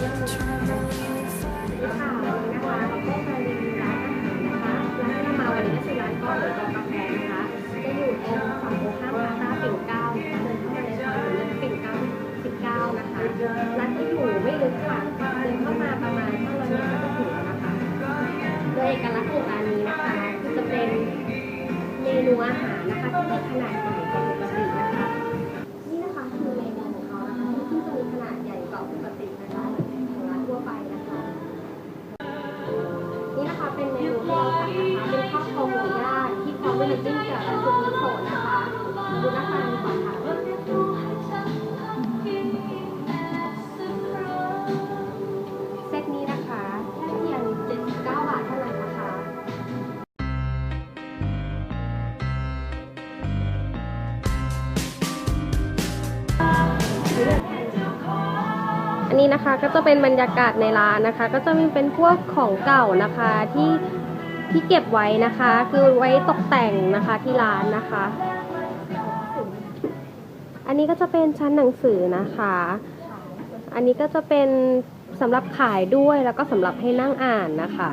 เราก็มารีวิวร้านอาหารนะคะร้านที่เรามาวันนี้ก็คือร้านก้อนหรือกอกาแฟนะคะจะอยู่ตรงฝั่งตรงข้ามพาซาปิ่นเกล้านะคะเดินเข้ามาในซอยหรือปิ่นเกล้า19นะคะร้านจะอยู่ไม่ลึกค่ะเดินเข้ามาประมาณ500เมตรก็จะถึงแล้วนะคะโดยเอกลักษณ์ของร้านนี้นะคะคือจะเป็นเมนูอาหารนะคะที่มีขนาดางที่พร้อมด้วยน้ำจิ้มแจ่วและซุปมิโซะนะคะดูหน้าตาดีกว่าค่ะเซตนี้นะคะแค่เพียง 79 บาทเท่านั้นนะคะ อันนี้นะคะก็จะเป็นบรรยากาศในร้านนะคะ ก็จะมีเป็นพวกของเก่านะคะที่ ที่เก็บไว้นะคะ คือไว้ตกแต่งนะคะที่ร้านนะคะ อันนี้ก็จะเป็นชั้นหนังสือนะคะ อันนี้ก็จะเป็นสำหรับขายด้วยแล้วก็สำหรับให้นั่งอ่านนะคะ